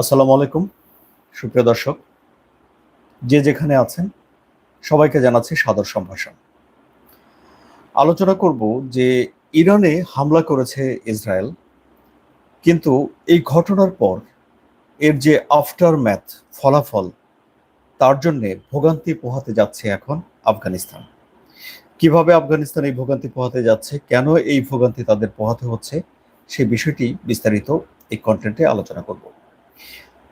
আসসালামু আলাইকুম, সুপ্রিয় দর্শক। যে যেখানে আছেন, সবাইকে জানাচ্ছি সাদর সম্ভাষণ। আলোচনা করব যে ইরানে হামলা করেছে ইসরায়েল, কিন্তু এই ঘটনার পর এর যে আফটার ম্যাথ ফলাফল, তার জন্যে ভোগান্তি পোহাতে যাচ্ছে এখন আফগানিস্তান। কীভাবে আফগানিস্তান এই ভোগান্তি পোহাতে যাচ্ছে, কেন এই ভোগান্তি তাদের পোহাতে হচ্ছে সেই বিষয়টি বিস্তারিত এই কন্টেন্টে আলোচনা করব।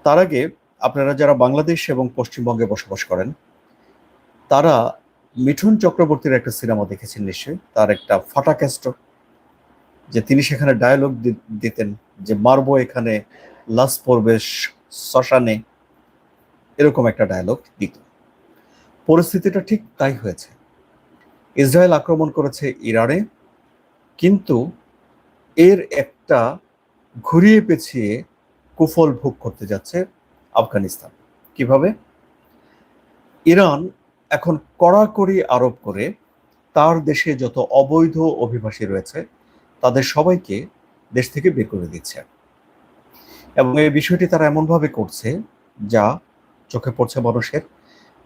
তার আগে আপনারা যারা বাংলাদেশ এবং পশ্চিমবঙ্গে বসবাস করেন, তারা মিঠুন চক্রবর্তীর একটা সিনেমা দেখেছেন নিশ্চয়ই, তার একটা ফাটা ক্যাস্ট যে তিনি সেখানে ডায়ালগ দিতেন, যে মারবো এখানে লাশ পড়বে শ্মশানে, এরকম একটা ডায়ালগ দিত। পরিস্থিতিটা ঠিক তাই হয়েছে। ইসরায়েল আক্রমণ করেছে ইরানে, কিন্তু এর একটা ঘুরিয়ে পেছিয়ে কুফল ভোগ করতে যাচ্ছে আফগানিস্তান। কীভাবে? ইরান এখন কড়াকড়ি আরোপ করে তার দেশে যত অবৈধ অভিবাসী রয়েছে, তাদের সবাইকে দেশ থেকে বের করে দিচ্ছে। এবং এই বিষয়টি তারা এমনভাবে করছে যা চোখে পড়ছে মানুষের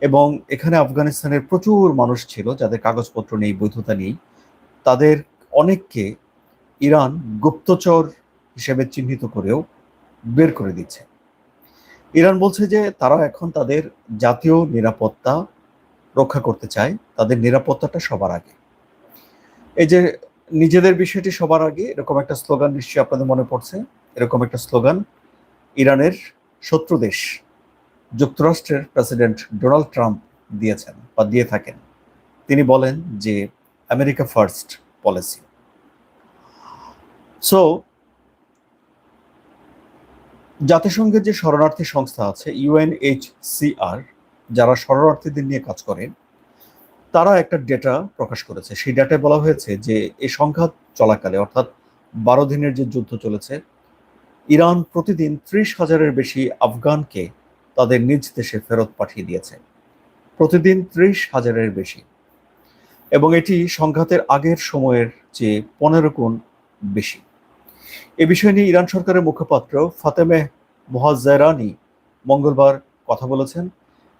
এবং এখানে আফগানিস্তানের প্রচুর মানুষ ছিল যাদের কাগজপত্র নেই, বৈধতা নেই। তাদের অনেককে ইরান গুপ্তচর হিসেবে চিহ্নিত করেও বের করে দিচ্ছে। ইরান বলছে যে তারা এখন তাদের জাতীয় নিরাপত্তা রক্ষা করতে চায়, তাদের নিরাপত্তাটা সবার আগে। এই যে নিজেদের বিষয়টি সবার আগে, এরকম একটা স্লোগান নিশ্চয়ই আপনাদের মনে পড়ছে, এরকম একটা স্লোগান ইরানের শত্রু দেশ, যুক্তরাষ্ট্রের প্রেসিডেন্ট ডোনাল্ড ট্রাম্প দিয়েছেন বা দিয়ে থাকেন। তিনি বলেন যে, আমেরিকা ফার্স্ট পলিসি। সো জাতিসংঘের যে শরণার্থী সংস্থা আছে ইউএনএইচসিআর যারা শরণার্থীদের নিয়ে কাজ করে তারা একটা ডেটা প্রকাশ করেছে। সেই ডেটায় বলা হয়েছে যে, এই সংঘাত চলাকালে, অর্থাৎ বারো দিনের যে যুদ্ধ চলেছে, ইরান প্রতিদিন ত্রিশ হাজারের বেশি আফগানকে তাদের নিজ দেশে ফেরত পাঠিয়ে দিয়েছে। প্রতিদিন ত্রিশ হাজারের বেশি। এবং এটি সংঘাতের আগের সময়ের চেয়ে পনেরো গুণ বেশি। এ বিষয় নিয়ে ইরান সরকারের মুখপাত্র ফাতেমে মোহাজ্জারানি মঙ্গলবার কথা বলেছেন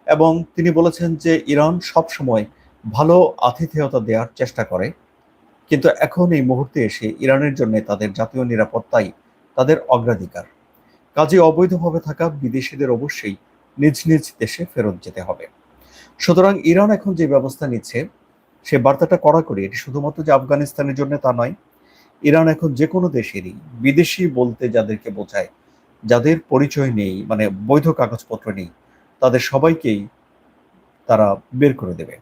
এবং তিনি বলেছেন যে ইরান সব সময় ভালো আতিথেয়তা দেওয়ার চেষ্টা করে। কিন্তু এখন এই মুহূর্তে এসে ইরানের জন্য তাদের জাতীয় নিরাপত্তাই তাদের অগ্রাধিকার। কাজে অবৈধভাবে থাকা বিদেশিদের অবশ্যই নিজ নিজ দেশে ফেরত যেতে হবে। সুতরাং ইরান এখন যে ব্যবস্থা নিচ্ছে, সে বার্তাটা করি, এটি শুধুমাত্র যে আফগানিস্তানের জন্য তা নয় ইরান এখন যে কোনো দেশেরই বিদেশি বলতে যাদেরকে বোঝায়, যাদের পরিচয় নেই মানে বৈধ কাগজপত্র নেই, তাদের সবাইকেই তারা বের করে দেবে।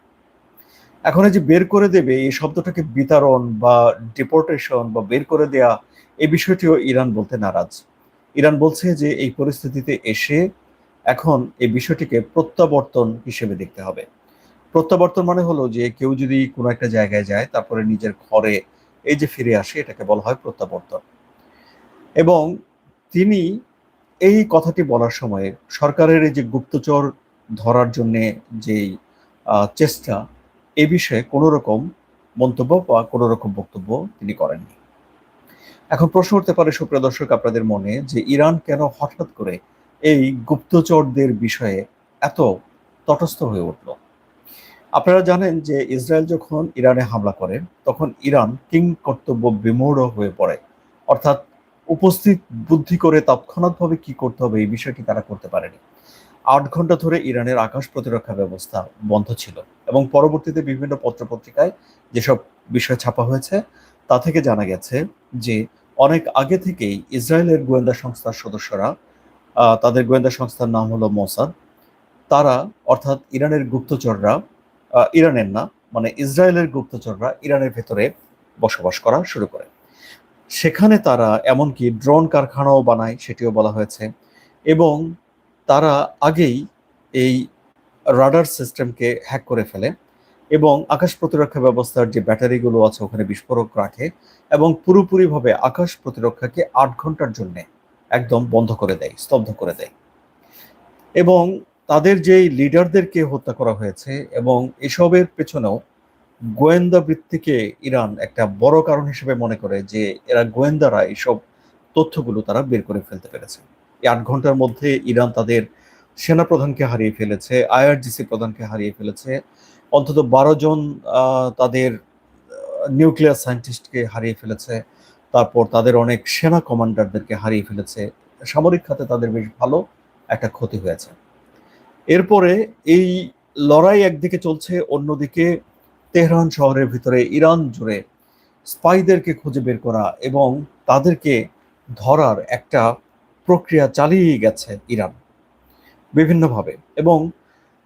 এখন যে বের করে দেবে, এই শব্দটাকে বিতরণ বা ডিপোর্টেশন বা বের করে দেয়া, এই বিষয়টিও ইরান বলতে নারাজ। ইরান বলছে যে এই পরিস্থিতিতে এসে এখন এই বিষয়টিকে প্রত্যাবর্তন হিসেবে দেখতে হবে। প্রত্যাবর্তন মানে হলো যে কেউ যদি কোনো একটা জায়গায় যায়, তারপরে নিজের ঘরে এই যে ফিরে আসে, এটাকে বলা হয় প্রত্যাবর্তন। এবং তিনি এই কথাটি বলার সময়ে সরকারের এই যে গুপ্তচর ধরার জন্যে যেই চেষ্টা, এ বিষয়ে কোনো রকম মন্তব্য বা কোনো রকম বক্তব্য তিনি করেননি। এখন প্রশ্ন উঠতে পারে, সুপ্রিয় দর্শক, আপনাদের মনে যে ইরান কেন হঠাৎ করে এই গুপ্তচরদের বিষয়ে এত তটস্থ হয়ে উঠল? আপনারা জানেন যে ইসরায়েল যখন ইরানে হামলা করে, তখন ইরান কিং কর্তব্য বিমূঢ় হয়ে পড়ে। অর্থাৎ উপস্থিত বুদ্ধি করে তৎক্ষণাৎভাবে কি করতে হবে এই বিষয়টি তারা করতে পারেনি। আট ঘণ্টা ধরে ইরানের আকাশ প্রতিরক্ষা ব্যবস্থা বন্ধ ছিল এবং পরবর্তীতে বিভিন্ন পত্রপত্রিকায় যেসব বিষয় ছাপা হয়েছে, তা থেকে জানা গেছে যে অনেক আগে থেকেই ইসরায়েলের গোয়েন্দা সংস্থার সদস্যরা তাদের গোয়েন্দা সংস্থার নাম হলো মোসাদ, তারা অর্থাৎ ইরানের গুপ্তচররা ইরানের না মানে ইসরায়েলের গুপ্তচররা ইরানের ভেতরে বসবাস করা শুরু করে। সেখানে তারা এমনকি ড্রোন কারখানাও বানায়, সেটিও বলা হয়েছে। এবং তারা আগেই এই রাডার সিস্টেমকে হ্যাক করে ফেলে এবং আকাশ প্রতিরক্ষা ব্যবস্থার যে ব্যাটারিগুলো আছে ওখানে বিস্ফোরক রাখে এবং পুরোপুরিভাবে আকাশ প্রতিরক্ষাকে আট ঘণ্টার জন্য একদম বন্ধ করে দেয়, স্তব্ধ করে দেয়। এবং তাদের যেই লিডারদেরকে হত্যা করা হয়েছে এবং এসবের পেছনেও গোয়েন্দা বৃত্তিকে ইরান একটা বড় কারণ হিসেবে মনে করে যে এরা গোয়েন্দারা এইসব তথ্যগুলো তারা বের করে ফেলতে পেরেছে। এই আট ঘণ্টার মধ্যে ইরান তাদের সেনা প্রধানকে হারিয়ে ফেলেছে, আইআরজিসি প্রধানকে হারিয়ে ফেলেছে, অন্তত বারো জন তাদের নিউক্লিয়ার সায়েন্টিস্টকে হারিয়ে ফেলেছে, তারপর তাদের অনেক সেনা কমান্ডারদেরকে হারিয়ে ফেলেছে। সামরিক খাতে তাদের বেশ ভালো একটা ক্ষতি হয়েছে। এরপরে এই লড়াই একদিকে চলছে, অন্যদিকে তেহরান শহরের ভিতরে ইরান জুড়ে স্পাইদেরকে খুঁজে বের করা এবং তাদেরকে ধরার একটা প্রক্রিয়া চালিয়ে গেছে ইরান বিভিন্নভাবে। এবং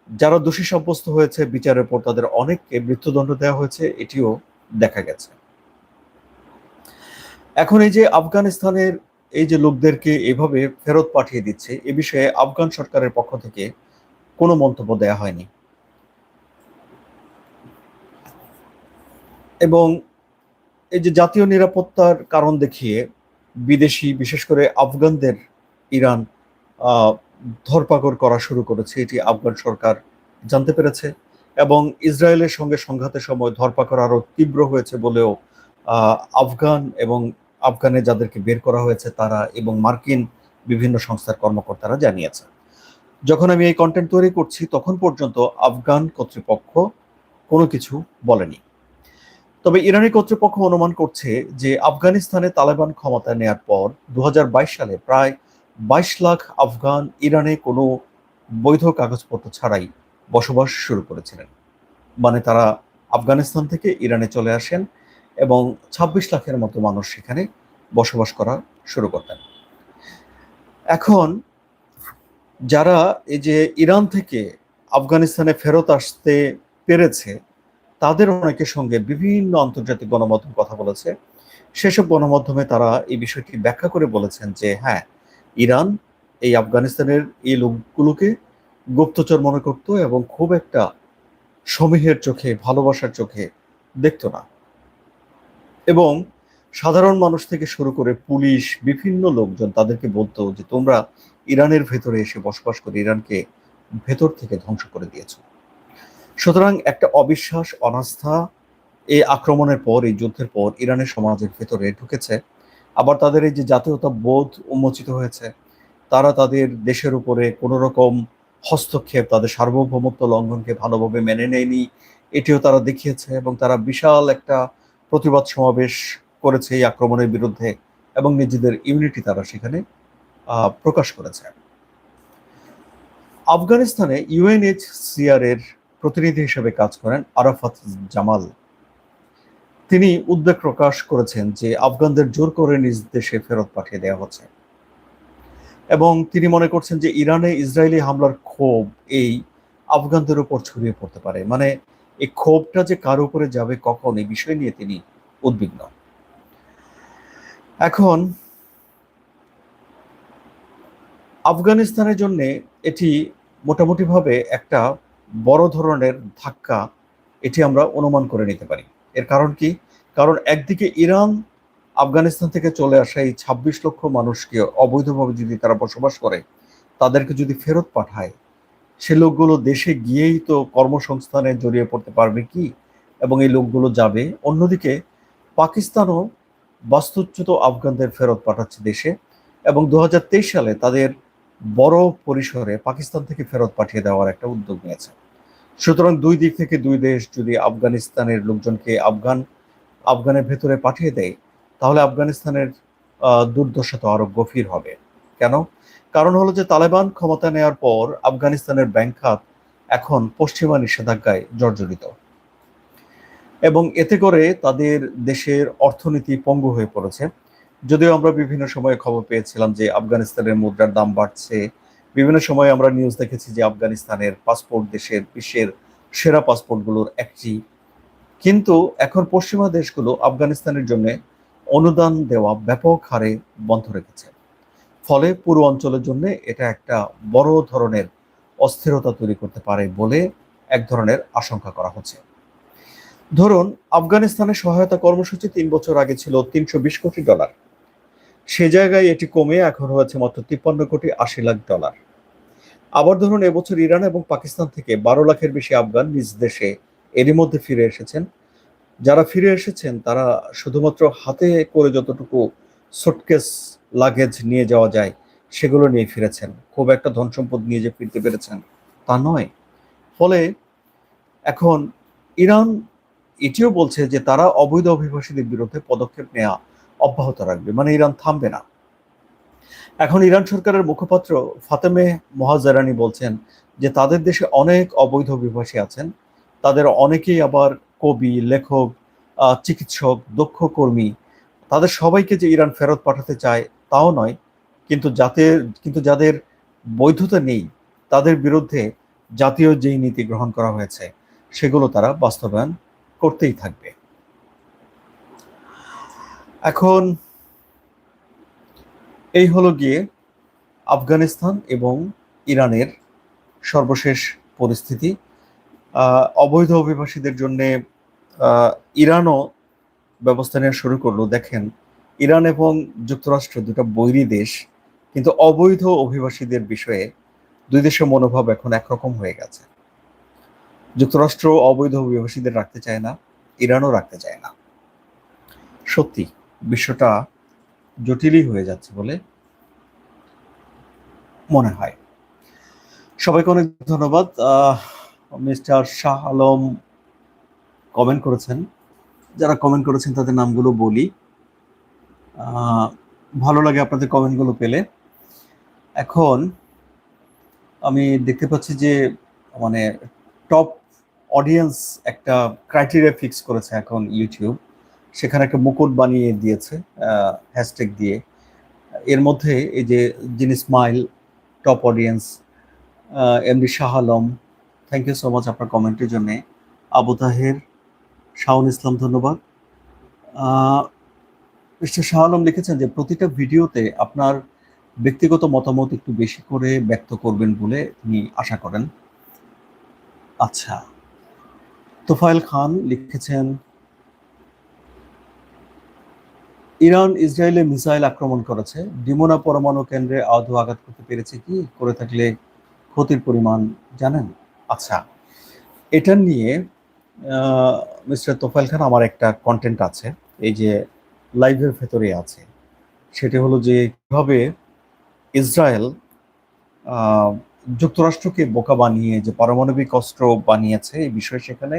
যারা দোষী সাব্যস্ত হয়েছে বিচারের পর তাদের অনেককে মৃত্যুদণ্ড দেওয়া হয়েছে, এটিও দেখা গেছে। এখন এই যে আফগানিস্তানের এই যে লোকদেরকে এভাবে ফেরত পাঠিয়ে দিচ্ছে, এ বিষয়ে আফগান সরকারের পক্ষ থেকে কোনো মন্তব্য দেয়া হয়নি। এবং এই যে জাতীয় নিরাপত্তার কারণ দেখিয়ে বিদেশি, বিশেষ করে আফগানদের ইরান ধরপাকড় করা শুরু করেছে, এটি আফগান সরকার জানতে পেরেছে। এবং ইসরায়েলের সঙ্গে সংঘাতের সময় ধরপাকড় আরও তীব্র হয়েছে বলেও আফগান এবং আফগানে যাদেরকে বের করা হয়েছে তারা এবং মার্কিন বিভিন্ন সংস্থার কর্মকর্তারা জানিয়েছে যখন আমি এই কন্টেন্ট তৈরি করছি, তখন পর্যন্ত আফগান কর্তৃপক্ষ কোনো কিছু বলেনি। তবে ইরানি কর্তৃপক্ষ অনুমান করছে যে আফগানিস্তানে তালেবান ক্ষমতা নেয়ার পর দু হাজার বাইশ সালে প্রায় বাইশ লাখ আফগান ইরানে কোনো বৈধ কাগজপত্র ছাড়াই বসবাস শুরু করেছিলেন। মানে তারা আফগানিস্তান থেকে ইরানে চলে আসেন এবং ২৬ লাখের মতো মানুষ সেখানে বসবাস করা শুরু করতেন। এখন যারা এই যে ইরান থেকে আফগানিস্তানে ফেরত আসতে পেরেছে, তাদের অনেকের সঙ্গে বিভিন্ন আন্তর্জাতিক গণমাধ্যম কথা বলেছে। সেসব গণমাধ্যমে তারা এই বিষয়টি ব্যাখ্যা করে বলেছেন যে হ্যাঁ ইরান এই আফগানিস্তানের এই লোকগুলোকে গুপ্তচর মনে করত এবং খুব একটা সমীহের চোখে, ভালোবাসার চোখে দেখতো না। এবং সাধারণ মানুষ থেকে শুরু করে পুলিশ, বিভিন্ন লোকজন তাদেরকে বলতো যে, তোমরা ইরানের ভেতরে এসে বসবাস করে ইরানকে ভেতর থেকে ধ্বংস করে দিয়েছ। সুতরাং একটা অবিশ্বাস, অনাস্থা, এই আক্রমণের পর, এই যুদ্ধের পর ইরানের সমাজের ভেতরে ঢুকেছে। আবার তাদের এই যে জাতীয়তা বোধ উন্মোচিত হয়েছে, তারা তাদের দেশের উপরে কোনো রকম হস্তক্ষেপ, তাদের সার্বভৌমত্ব লঙ্ঘনকে ভালোভাবে মেনে নেয়নি, এটিও তারা দেখিয়েছে এবং তারা বিশাল একটা প্রতিবাদ সমাবেশ করেছে এই আক্রমণের বিরুদ্ধে এবং নিজেদের ইউনিটি তারা সেখানে প্রকাশ করেছে। আফগানিস্তানে ইউএনএইচসিআর এর প্রতিনিধি হিসেবে কাজ করেন আরাফাত জামাল। তিনি উদ্বেগ প্রকাশ করেছেন যে আফগানদের জোর করে নিজ দেশে ফেরত পাঠিয়ে দেওয়া হচ্ছে। এবং তিনি মনে করছেন যে ইরানে ইসরায়েলি হামলার ক্ষোভ এই আফগানদের উপর ছড়িয়ে পড়তে পারে। মানে এই ক্ষোভটা যে কার উপরে যাবে, কখন, এই বিষয় নিয়ে তিনি উদ্বিগ্ন। এখন আফগানিস্তানের জন্য এটি মোটামুটিভাবে একটা বড় ধরনের ধাক্কা এটি আমরা অনুমান করে নিতে পারি। এর কারণ কি? কারণ একদিকে ইরান আফগানিস্তান থেকে চলে আসা এই ছাব্বিশ লক্ষ মানুষকে অবৈধভাবে যদি তারা বসবাস করে, তাদেরকে যদি ফেরত পাঠায়, সে লোকগুলো দেশে গিয়েই তো কর্মসংস্থানে জড়িয়ে পড়তে পারবে কি? এবং এই লোকগুলো যাবে। অন্যদিকে পাকিস্তানও বাস্তুচ্যুত আফগানদের ফেরত পাঠাচ্ছে দেশে এবং দু হাজার তেইশ সালে তাদের বড় পরিসরে পাকিস্তান থেকে ফেরত পাঠিয়ে দেওয়ার একটা উদ্যোগ নিয়েছে। সুতরাং দুই দিক থেকে দুই দেশ যদি আফগানিস্তানের লোকজনকে আফগান, আফগানের ভেতরে পাঠিয়ে দেয়, তাহলে আফগানিস্তানের দুর্দশা তো আরও গভীর হবে। কেন? কারণ হলো যে তালেবান ক্ষমতা নেওয়ার পর আফগানিস্তানের ব্যাংক খাত এখন পশ্চিমা নিষেধাজ্ঞায় জর্জরিত। এবং এতে করে তাদের দেশের অর্থনীতি পঙ্গু হয়ে পড়েছে। যদিও আমরা বিভিন্ন সময়ে খবর পেয়েছিলাম যে আফগানিস্তানের মুদ্রার দাম বাড়ছে। বিভিন্ন সময়ে আমরা নিউজ দেখেছি যে আফগানিস্তানের পাসপোর্ট দেশের, বিশ্বের সেরা পাসপোর্টগুলোর একটি। কিন্তু এখন পশ্চিমা দেশগুলো আফগানিস্তানের জন্য অনুদান দেওয়া ব্যাপক হারে বন্ধ রেখেছে। ফলে পুরো অঞ্চলের জন্য এটা একটা বড় ধরনের অস্থিরতা তৈরি করতে পারে বলে এক ধরনের আশঙ্কা করা হচ্ছে। ধরুন আফগানিস্তানের সহায়তা কর্মসূচি তিন বছর আগে ছিল তিনশো বিশ কোটি ডলার। সে জায়গায় এটি কমে এখন হয়েছে মাত্র তিপ্পান্ন কোটি আশি লাখ ডলার। আবার ধরুন, এবছর ইরান এবং পাকিস্তান থেকে বারো লাখের বেশি আফগান নিজ দেশে এরই মধ্যে ফিরে এসেছেন। যারা ফিরে এসেছেন, তারা শুধুমাত্র হাতে করে যতটুকু সুটকেস লাগেজ নিয়ে যাওয়া যায়, সেগুলো নিয়ে ফিরেছেন। খুব একটা ধন সম্পদ নিয়ে যে ফিরতে পেরেছেন, তা নয়। ফলে এখন ইরান এটিও বলছে যে তারা অবৈধ অভিবাসীদের বিরুদ্ধে পদক্ষেপ নেওয়া অব্যাহত রাখবে। মানে ইরান থামবে না। এখন ইরান সরকারের মুখপাত্র ফাতেমে মহাজারানি বলছেন যে তাদের দেশে অনেক অবৈধ অভিবাসী আছেন। তাদের অনেকেই আবার কবি, লেখক চিকিৎসক, দক্ষ কর্মী। তাদের সবাইকে যে ইরান ফেরত পাঠাতে চায় তাও নয়। কিন্তু যাদের কিন্তু যাদের বৈধতা নেই, তাদের বিরুদ্ধে জাতীয় যেই নীতি গ্রহণ করা হয়েছে, সেগুলো তারা বাস্তবায়ন করতেই থাকবে। এখন এই হলো গিয়ে আফগানিস্তান এবং ইরানের সর্বশেষ পরিস্থিতি। অবৈধ অভিবাসীদের জন্য ইরানও ব্যবস্থা নেওয়া শুরু করল। দেখেন, ইরান এবং যুক্তরাষ্ট্র দুটো বৈরী দেশ, কিন্তু অবৈধ অভিবাসীদের বিষয়ে দুই দেশের মনোভাব এখন একরকম হয়ে গেছে। যুক্তরাষ্ট্র অবৈধ অভিবাসীদের রাখতে চায় না, ইরানও রাখতে চায় না। সত্যি। বিশ্বটা জটিলই হয়ে যাচ্ছে বলে মনে হয়। সবাইকে অনেক ধন্যবাদ। মিস্টার শাহ আলম কমেন্ট করেছেন। যারা কমেন্ট করেছেন, তাদের নামগুলো বলি। ভালো লাগে আপনাদের কমেন্টগুলো পেলে। এখন আমি দেখতে পাচ্ছি যে মানে টপ অডিয়েন্স একটা ক্রাইটেরিয়া ফিক্স করেছে এখন ইউটিউব সেখানে একটা মুকুট বানিয়ে দিয়েছে হ্যাশট্যাগ দিয়ে। এর মধ্যে এই যে যিনি smile top audience MD Shah Alam thank you so much আপনার কমেন্টের জন্যে। আবু তাহের শাহুল ইসলাম, ধন্যবাদ। মিস্টার শাহ আলম লিখেছেন যে প্রতিটা ভিডিওতে আপনার ব্যক্তিগত মতামত একটু বেশি করে ব্যক্ত করবেন বলে তিনি আশা করেন। আচ্ছা তোফায়েল খান লিখেছেন ইরান, ইসরায়েলে মিসাইল আক্রমণ করেছে। ডিমোনা পরমাণু কেন্দ্রে আদৌ আঘাত করতে পেরেছে কি? করে থাকলে ক্ষতির পরিমাণ জানেন? আচ্ছা এটা নিয়ে মিস্টার তোফাইল খান, আমার একটা কন্টেন্ট আছে। এই যে লাইভের ভেতরে আছে। সেটি হলো যে, কীভাবে ইসরায়েল যুক্তরাষ্ট্রকে বোকা বানিয়ে যে পারমাণবিক অস্ত্র বানিয়েছে, এই বিষয়ে সেখানে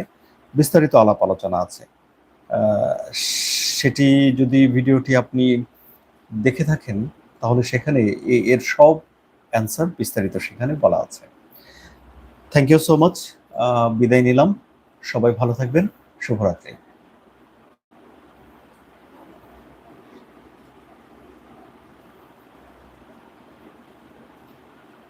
বিস্তারিত আলাপ আলোচনা আছে। সেটি যদি ভিডিওটি আপনি দেখে থাকেন, তাহলে সেখানে এর সব অ্যান্সার বিস্তারিত সেখানে বলা আছে। থ্যাংক ইউ সো মাচ বিদায় নিলাম। সবাই ভালো থাকবেন। শুভরাত্রি।